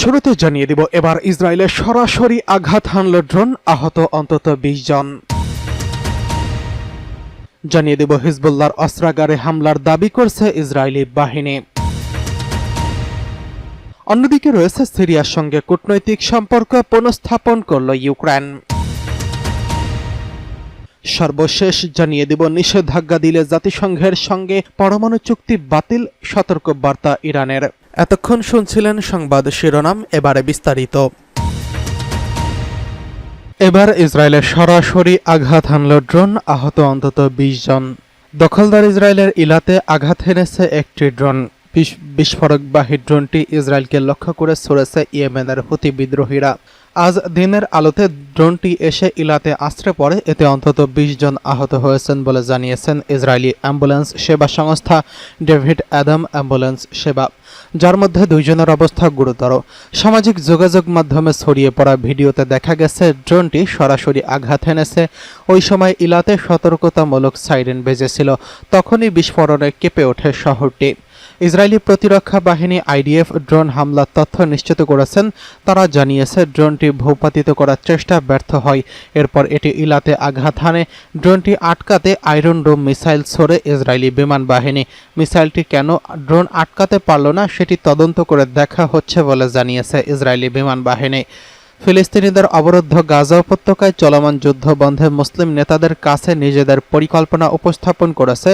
শুরুতে জানিয়ে দিব, এবার ইসরায়েলে সরাসরি আঘাত হানল ড্রোন আহত অন্তত বিশ জন। জানিয়ে দেব, হিজবুল্লাহর অস্ত্রাগারে হামলার দাবি করছে ইসরায়েলি বাহিনী। অন্যদিকে রয়েছে সিরিয়ার সঙ্গে কূটনৈতিক সম্পর্ক পুনঃস্থাপন করল ইউক্রেন। সর্বশেষ জানিয়ে দেব, নিষেধাজ্ঞা দিলে জাতিসংঘের সঙ্গে পরমাণু চুক্তি বাতিল সতর্ক বার্তা ইরানের। এতক্ষণ শুনছিলেন সংবাদ শিরোনাম, এবারে বিস্তারিত। এবার ইসরায়েলের সরাসরি আঘাত হানল ড্রোন, আহত অন্তত বিশ জন। দখলদার ইসরায়েলের ইলাতে আঘাত হেনেছে একটি ড্রোন। বিস- বিস্ফোরকবাহী ড্রোনটি ইসরায়েলকে লক্ষ্য করে ছড়েছে ইয়েমেনের হুতি বিদ্রোহীরা। আজ দিনের আলোতে ড্রোনটি এসে ইলাতে আশ্রে পড়ে। এতে অন্তত বিশ জন আহত হয়েছেন বলে জানিয়েছেন ইসরায়েলি অ্যাম্বুলেন্স সেবা সংস্থা ডেভিড অ্যাদাম অ্যাম্বুলেন্স সেবা, যার মধ্যে দুইজনের অবস্থা গুরুতর। সামাজিক যোগাযোগ মাধ্যমে ছড়িয়ে পড়া ভিডিওতে দেখা গেছে, ড্রোনটি সরাসরি আঘাত হেনেছে। ওই সময় ইলাতে সতর্কতামূলক সাইরেন বেজেছিল। তখনই বিস্ফোরণে কেঁপে ওঠে শহরটি। ইসরায়েলি প্রতিরক্ষা বাহিনী আইডিএফ ড্রোন হামলার তথ্য নিশ্চিত করেছেন। তারা জানিয়েছে, ড্রোনটি ভূপাতিত করার চেষ্টা ব্যর্থ হয়। এরপর এটি ইলাতে আঘাত হানে। ড্রোনটি আটকাতে আয়রন ডোম মিসাইল ছড়ে ইসরায়েলি বিমান বাহিনী। মিসাইলটি কেন ড্রোন আটকাতে পারল না, সেটি তদন্ত করে দেখা হচ্ছে বলে জানিয়েছে ইসরায়েলি বিমান বাহিনী। ফিলিস্তিনিদের অবরুদ্ধ গাজা উপত্যকায় চলমান যুদ্ধ বন্ধে মুসলিম নেতাদের কাছে নিজেদের পরিকল্পনা উপস্থাপন করেছে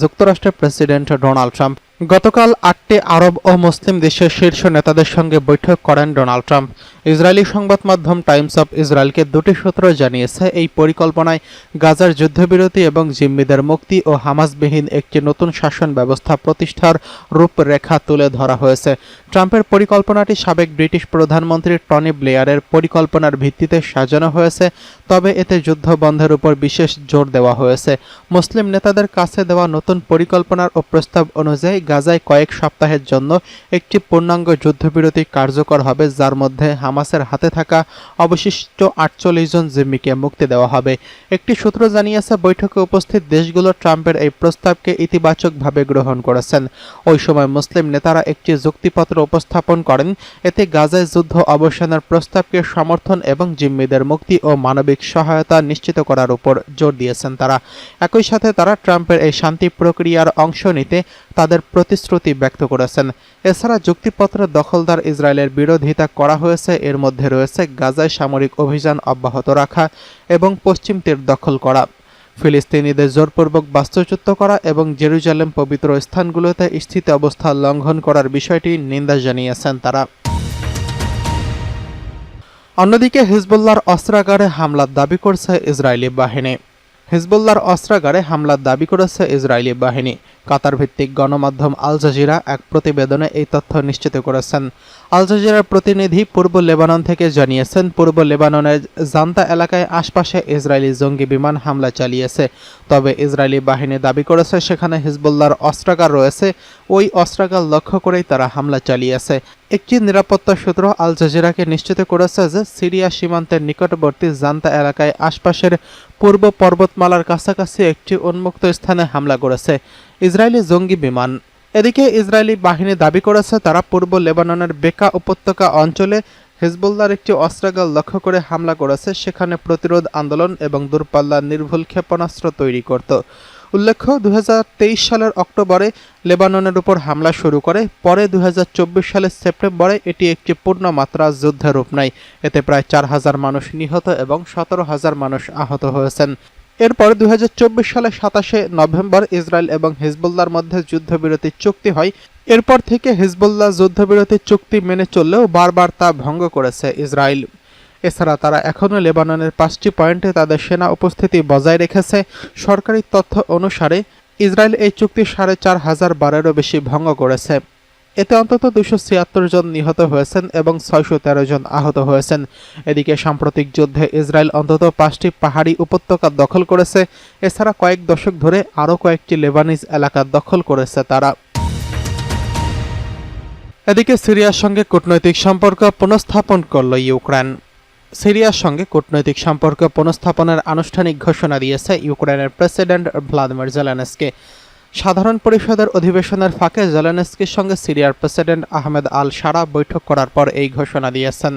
যুক্তরাষ্ট্রের প্রেসিডেন্ট ডোনাল্ড ট্রাম্প। গতকাল আটটি আরব ও মুসলিম দেশের শীর্ষ নেতাদের সঙ্গে বৈঠক করেন ডোনাল্ড ট্রাম্প। ইসরায়েলি সংবাদ মাধ্যম টাইমস অফ ইসরায়েলকে দুটি সূত্র জানিয়েছে, এই পরিকল্পনায় গাজার যুদ্ধবিরতি এবং জিম্মিদের মুক্তি ও হামাসবিহীন একটি নতুন শাসন ব্যবস্থা প্রতিষ্ঠার রূপরেখা তুলে ধরা হয়েছে। ট্রাম্পের পরিকল্পনাটি সাবেক ব্রিটিশ প্রধানমন্ত্রী টনি ব্লেয়ারের পরিকল্পনার ভিত্তিতে সাজানো হয়েছে, তবে এতে যুদ্ধ বন্ধের উপর বিশেষ জোর দেওয়া হয়েছে। মুসলিম নেতাদের কাছে দেওয়া নতুন পরিকল্পনার ও প্রস্তাব অনুযায়ী গাজায় কয়েক সপ্তাহের জন্য একটি পূর্ণাঙ্গ যুদ্ধবিরতি কার্যকর হবে, যার মধ্যে হামাসের হাতে থাকা অবশিষ্ট আটচল্লিশ জন জিম্মিকে মুক্তি দেওয়া হবে। একটি সূত্র জানিয়েছে, বৈঠকে উপস্থিত দেশগুলো ট্রাম্পের এই প্রস্তাবকে ইতিবাচকভাবে গ্রহণ করেছেন। ওই সময় মুসলিম নেতারা একটি যুক্তিপত্র উপস্থাপন করেন, এতে গাজায় যুদ্ধ অবসানের প্রস্তাবকে সমর্থন এবং জিম্মিদের মুক্তি ও মানবিক সহায়তা নিশ্চিত করার উপর জোর দিয়েছেন তারা। একই সাথে তারা ট্রাম্পের এই শান্তি প্রক্রিয়ার অংশ নিতে তাদের প্রতিশ্রুতি ব্যক্ত করেছেন। এছাড়া যুক্তিপত্র দখলদার ইসরায়েলের বিরোধিতা করা হয়েছে, এর মধ্যে রয়েছে গাজায় সামরিক অভিযান অব্যাহত রাখা এবং পশ্চিম তীর দখল করা। ফিলিস্তিনিদের জোরপূর্বক বাস্তুচ্যুত করা এবং জেরুজালেম পবিত্র স্থানগুলোতে স্থিতি অবস্থা লঙ্ঘন করার বিষয়টি নিন্দা জানিয়েছেন তারা। অন্যদিকে হিজবুল্লাহর অস্ত্রাগারে হামলার দাবি করছে ইসরায়েলি বাহিনী। হিজবুল্লাহর অস্ত্রাগারে হামলার দাবি করেছে ইসরায়েলি বাহিনী। কাতার ভিত্তিক গণমাধ্যম আল জাজিরা এক প্রতিবেদনে এই তথ্য নিশ্চিত করেছেন। আল জাজিরার প্রতিনিধি পূর্ব লেবানন থেকে জানিয়েছেন, পূর্ব লেবাননের জান্তা এলাকায় আশপাশে ইসরায়েলি জঙ্গি বিমান হামলা চালিয়েছে। তবে ইসরায়েলি বাহিনী দাবি করেছে, সেখানে হিজবুল্লাহর অস্ত্রাগার রয়েছে। ওই অস্ত্রাগার লক্ষ্য করেই তারা হামলা চালিয়েছে। একটি নিরাপত্তা সূত্র আল জাজিরাকে নিশ্চিত করেছে যে, সিরিয়া সীমান্তের নিকটবর্তী জান্তা এলাকায় আশপাশের পূর্ব পর্বতমালার কাছাকাছি একটি উন্মুক্ত স্থানে হামলা করেছে। ইসরায়েলি জঙ্গি বিমান। এদিকে ইসরায়েলি বাহিনী দাবি করেছে তারা পূর্ব লেবাননের বেকা উপত্যকা অঞ্চলে হিজবুল্লাহর একটি অস্ত্রাগার লক্ষ্য করে হামলা করেছে। সেখানে প্রতিরোধ আন্দোলন এবং দূরপাল্লার নির্ভুল ক্ষেপণাস্ত্র তৈরি করত। উল্লেখ্য দু হাজার তেইশ সালের অক্টোবরে লেবাননের উপর হামলা শুরু করে। পরে দু হাজার চব্বিশ সালের সেপ্টেম্বরে এটি একটি পূর্ণমাত্রা যুদ্ধের রূপ নেয়। এতে প্রায় চার হাজার মানুষ নিহত এবং সতেরো হাজার মানুষ আহত হয়েছেন। এরপর দু সালে সাতাশে নভেম্বর ইসরায়েল এবং হিজবুল্লাহর মধ্যে যুদ্ধবিরতি চুক্তি হয়। এরপর থেকে হিজবুল্লাহ যুদ্ধবিরতি চুক্তি মেনে চললেও বারবার তা ভঙ্গ করেছে ইসরায়েল। এছাড়া তারা এখনও লেবাননের পাঁচটি পয়েন্টে তাদের সেনা উপস্থিতি বজায় রেখেছে। সরকারি তথ্য অনুসারে, ইসরায়েল এই চুক্তি সাড়ে চার হাজার বারেরও বেশি ভঙ্গ করেছে। এতে অন্তত দুশো ছিয়াত্তর জন নিহত হয়েছেন এবং ছয়শো তেরো জন আহত হয়েছেন। এদিকে সাম্প্রতিক যুদ্ধে ইসরায়েল অন্তত পাঁচটি পাহাড়ি উপত্যকা দখল করেছে। এছাড়া কয়েক দশক ধরে আরও কয়েকটি লেবানিজ এলাকা দখল করেছে তারা। এদিকে সিরিয়ার সঙ্গে কূটনৈতিক সম্পর্ক পুনঃস্থাপন করল ইউক্রেন। সিরিয়ার সঙ্গে কূটনৈতিক সম্পর্ক পুনঃস্থাপনের আনুষ্ঠানিক ঘোষণা দিয়েছে ইউক্রেনের প্রেসিডেন্ট ভ্লাদিমির জেলেনস্কি। সাধারণ পরিষদের অধিবেশনের ফাঁকে জেলেনস্কির সঙ্গে সিরিয়ার প্রেসিডেন্ট আহমেদ আল সারা বৈঠক করার পর এই ঘোষণা দিয়েছেন।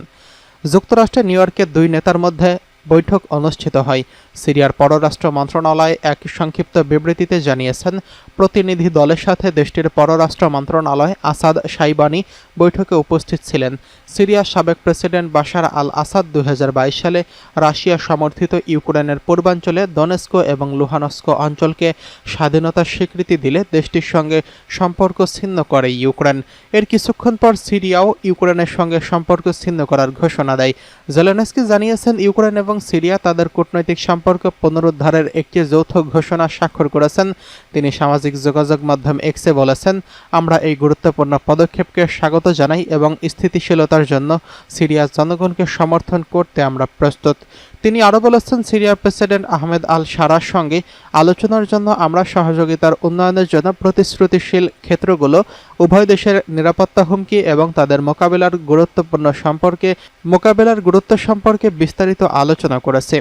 যুক্তরাষ্ট্রে নিউ ইয়র্কের দুই নেতার মধ্যে বৈঠক অনুষ্ঠিত হয়। সিরিয়ার পররাষ্ট্র মন্ত্রণালয় এক সংক্ষিপ্ত বিবৃতিতে জানিয়েছেন, প্রতিনিধি দলের সাথে দেশটির পররাষ্ট্র মন্ত্রণালয় আসাদ সাইবানি বৈঠকে উপস্থিত ছিলেন। সিরিয়ার সাবেক প্রেসিডেন্ট বাশার আল আসাদ দুই হাজার বাইশ সালে রাশিয়া সমর্থিত ইউক্রেনের পূর্বাঞ্চলে দনেস্কো এবং লুহানস্কো অঞ্চলকে স্বাধীনতার স্বীকৃতি দিলে দেশটির সঙ্গে সম্পর্ক ছিন্ন করে ইউক্রেন। এর কিছুক্ষণ পর সিরিয়াও ইউক্রেনের সঙ্গে সম্পর্ক ছিন্ন করার ঘোষণা দেয়। জেলেনস্কি জানিয়েছেন, ইউক্রেন এবং সিরিয়া তাদের কূটনৈতিক সম্পর্ক পুনরুদ্ধারের একটি যৌথ ঘোষণা স্বাক্ষর করেছেন। তিনি সামাজিক যোগাযোগ মাধ্যম এক্সে বলেছেন, আমরা এই গুরুত্বপূর্ণ পদক্ষেপকে স্বাগত জানাই এবং স্থিতিশীলতার জন্য সিরিয়ার জনগণকে সমর্থন করতে আমরা প্রস্তুত। তিনি আরও বলেছেন, সিরিয়ার প্রেসিডেন্ট আহমেদ আল সারার সঙ্গে আলোচনার জন্য আমরা সহযোগিতার উন্নয়নের জন্য প্রতিশ্রুতিশীল ক্ষেত্রগুলো, উভয় দেশের নিরাপত্তা হুমকি এবং তাদের মোকাবেলার গুরুত্বপূর্ণ সম্পর্কে, মোকাবেলার গুরুত্ব সম্পর্কে বিস্তারিত আলোচনা করেছে।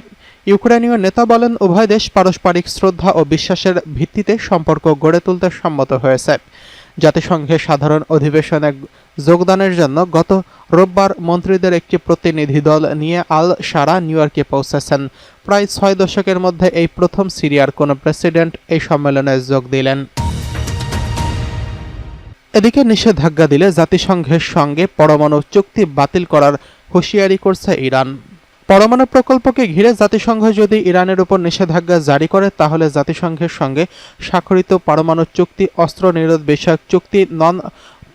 ইউক্রেনীয় নেতা বলেন, উভয় দেশ পারস্পরিক শ্রদ্ধা ও বিশ্বাসের ভিত্তিতে সম্পর্ক গড়ে তুলতে সম্মত হয়েছে। জাতিসংঘের সাধারণ অধিবেশনে যোগদানের জন্য গত রোববার মন্ত্রীদের একটি প্রতিনিধি দল নিয়ে আল সারা নিউ ইয়র্কে পৌঁছেছেন। প্রায় ছয় দশকের মধ্যে এই প্রথম সিরিয়ার কোনো প্রেসিডেন্ট এই সম্মেলনে যোগ দিলেন। এদিকে নিষেধাজ্ঞা দিলে জাতিসংঘের সঙ্গে পরমাণু চুক্তি বাতিল করার হুঁশিয়ারি করছে ইরান। পরমাণু প্রকল্পকে ঘিরে জাতিসংঘ যদি ইরানের উপর নিষেধাজ্ঞা জারি করে, তাহলে জাতিসংঘের সঙ্গে স্বাক্ষরিত পরমাণু চুক্তি, অস্ত্র নিরোধ বিষয়ক চুক্তি নন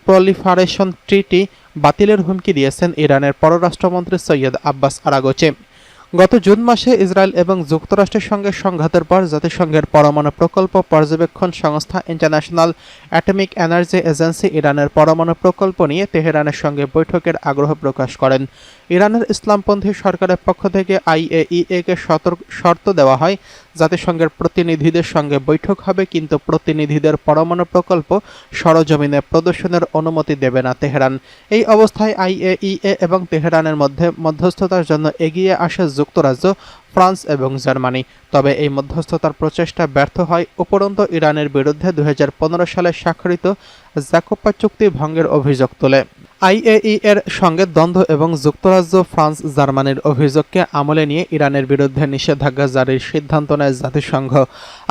প্রলিফারেশন ট্রিটি বাতিলের হুমকি দিয়েছেন ইরানের পররাষ্ট্রমন্ত্রী সৈয়দ আব্বাস আরাগোচে। গত জুন মাসে ইসরায়েল এবং যুক্তরাষ্ট্রের সঙ্গে সংঘাতের পর জাতিসংঘের পরমাণু প্রকল্প পর্যবেক্ষণ সংস্থা ইন্টারন্যাশনাল অ্যাটমিক এনার্জি এজেন্সি ইরানের পরমাণু প্রকল্প নিয়ে তেহরানের সঙ্গে বৈঠকের আগ্রহ প্রকাশ করেন। ইরানের ইসলামপন্থী সরকারের পক্ষ থেকে আইএইএ কে শর্ত দেওয়া হয়, জাতিসংঘের প্রতিনিধিদের সঙ্গে বৈঠক হবে, কিন্তু প্রতিনিধিদের পরমাণু প্রকল্প সরজমিনে প্রদর্শনের অনুমতি দেবে না তেহরান। এই অবস্থায় আইএইএ এবং তেহরানের মধ্যে মধ্যস্থতার জন্য এগিয়ে আসে যুক্তরাজ্য, ফ্রান্স এবং জার্মানি। তবে এই মধ্যস্থতার প্রচেষ্টা ব্যর্থ হয় উপরন্ত ইরানের বিরুদ্ধে দু সালে স্বাক্ষরিত জাকোপা চুক্তি ভঙ্গের অভিযোগ তোলে। আইএই এর সঙ্গে দ্বন্দ্ব এবং যুক্তরাজ্য, ফ্রান্স, জার্মানির অভিযোগকে আমলে নিয়ে ইরানের বিরুদ্ধে নিষেধাজ্ঞা জারির সিদ্ধান্ত নেয় জাতিসংঘ।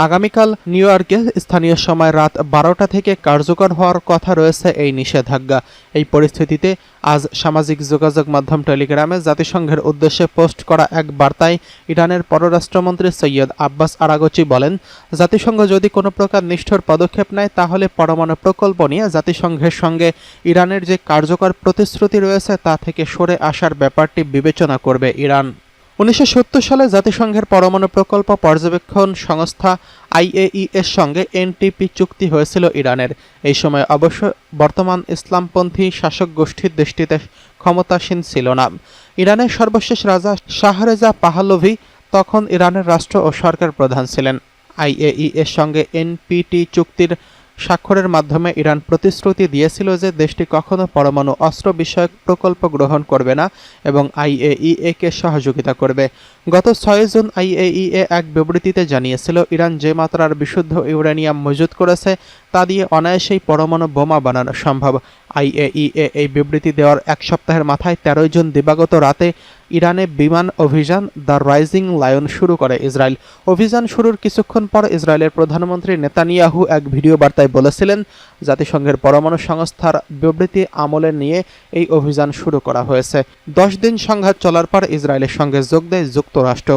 আগামীকাল নিউ ইয়র্কে স্থানীয় সময় রাত বারোটা থেকে কার্যকর হওয়ার কথা রয়েছে এই নিষেধাজ্ঞা। এই পরিস্থিতিতে আজ সামাজিক যোগাযোগ মাধ্যম টেলিগ্রামে জাতিসংঘের উদ্দেশ্যে পোস্ট করা এক বার্তায় ইরানের পররাষ্ট্রমন্ত্রী সৈয়দ আব্বাস আরাগচি বলেন, জাতিসংঘ যদি কোনো প্রকার নিষ্ঠুর পদক্ষেপ নেয়, তাহলে পরমাণু প্রকল্প নিয়ে জাতিসংঘের সঙ্গে ইরানের যে কার্যকর প্রতিশ্রুতি রয়েছে তা থেকে সরে আসার ব্যাপারটি বিবেচনা করবে ইরান। উনিশশো সত্তর সালে জাতিসংঘের পরমাণু প্রকল্প পর্যবেক্ষণ সংস্থা আইএই এর সঙ্গে এনটিপি চুক্তি হয়েছিল ইরানের। এই সময় অবশ্য বর্তমান ইসলামপন্থী শাসক গোষ্ঠীর দেশটিতে ক্ষমতাসীন ছিল না। ইরানের সর্বশেষ রাজা শাহরেজা পাহালভি তখন ইরানের রাষ্ট্র ও সরকার প্রধান ছিলেন। আইএই এর সঙ্গে এনপিটি চুক্তির স্বাক্ষরের মাধ্যমে ইরান প্রতিশ্রুতি দিয়েছিল যে দেশটি কখনো পরমাণু অস্ত্র বিষয়ক প্রকল্প গ্রহণ করবে না এবং আইএইএ কে সহযোগিতা করবে। গত ছয় জুন আইএইএ এক বিবৃতিতে জানিয়েছিল, ইরান যে মাত্রার বিশুদ্ধ ইউরেনিয়াম মজুত করেছে তা দিয়ে অনায়াসেই পরমাণু বোমা বানানো সম্ভব। আইএইএ এই বিবৃতি দেওয়ার এক সপ্তাহের মাথায় তেরোই জুন দিবাগত রাতে ইরানে বিমান অভিযান দ্য রাইজিং লায়ন শুরু করে ইসরায়েল। অভিযান শুরুর কিছুক্ষণ পর ইসরায়েলের প্রধানমন্ত্রী নেতানিয়াহু এক ভিডিও বার্তায় বলেছিলেন, জাতিসংঘের পরমাণু সংস্থার বিবৃতি আমলে নিয়ে এই অভিযান শুরু করা হয়েছে। দশ দিন সংঘাত চলার পর ইসরায়েলের সঙ্গে যোগ দেয় যুক্তরাষ্ট্র